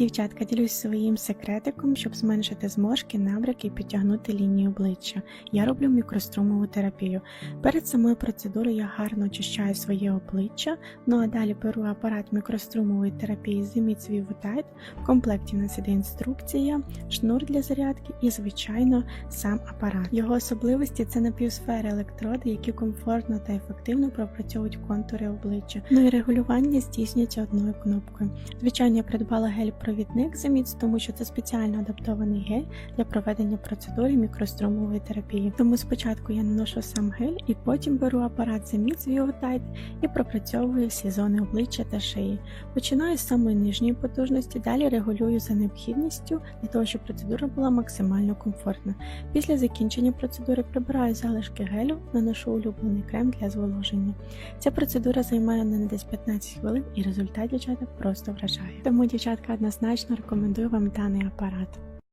Дівчатка, ділюсь своїм секретиком, щоб зменшити зморшки, набряки і підтягнути лінію обличчя. Я роблю мікрострумову терапію. Перед самою процедурою я гарно очищаю своє обличчя, ну а далі беру апарат мікрострумової терапії Zimit Vivotite. В комплекті в нас іде інструкція, шнур для зарядки і, звичайно, сам апарат. Його особливості це напівсфери електроди, які комфортно та ефективно пропрацьовують контури обличчя. Ну і регулювання здійснюється одною кнопкою. Звичайно, я придбала гель-провідник Заміц, тому що це спеціально адаптований гель для проведення процедури мікрострумової терапії. Тому спочатку я наношу сам гель і потім беру апарат Заміц Vivotite і пропрацьовую всі зони обличчя та шиї. Починаю з самої нижньої потужності, далі регулюю за необхідністю для того, щоб процедура була максимально комфортна. Після закінчення процедури прибираю залишки гелю, наношу улюблений крем для зволоження. Ця процедура займає мене десь 15 хвилин і результат дівчата просто вражає. Тому, дівчатка, однозначно рекомендую вам даний апарат.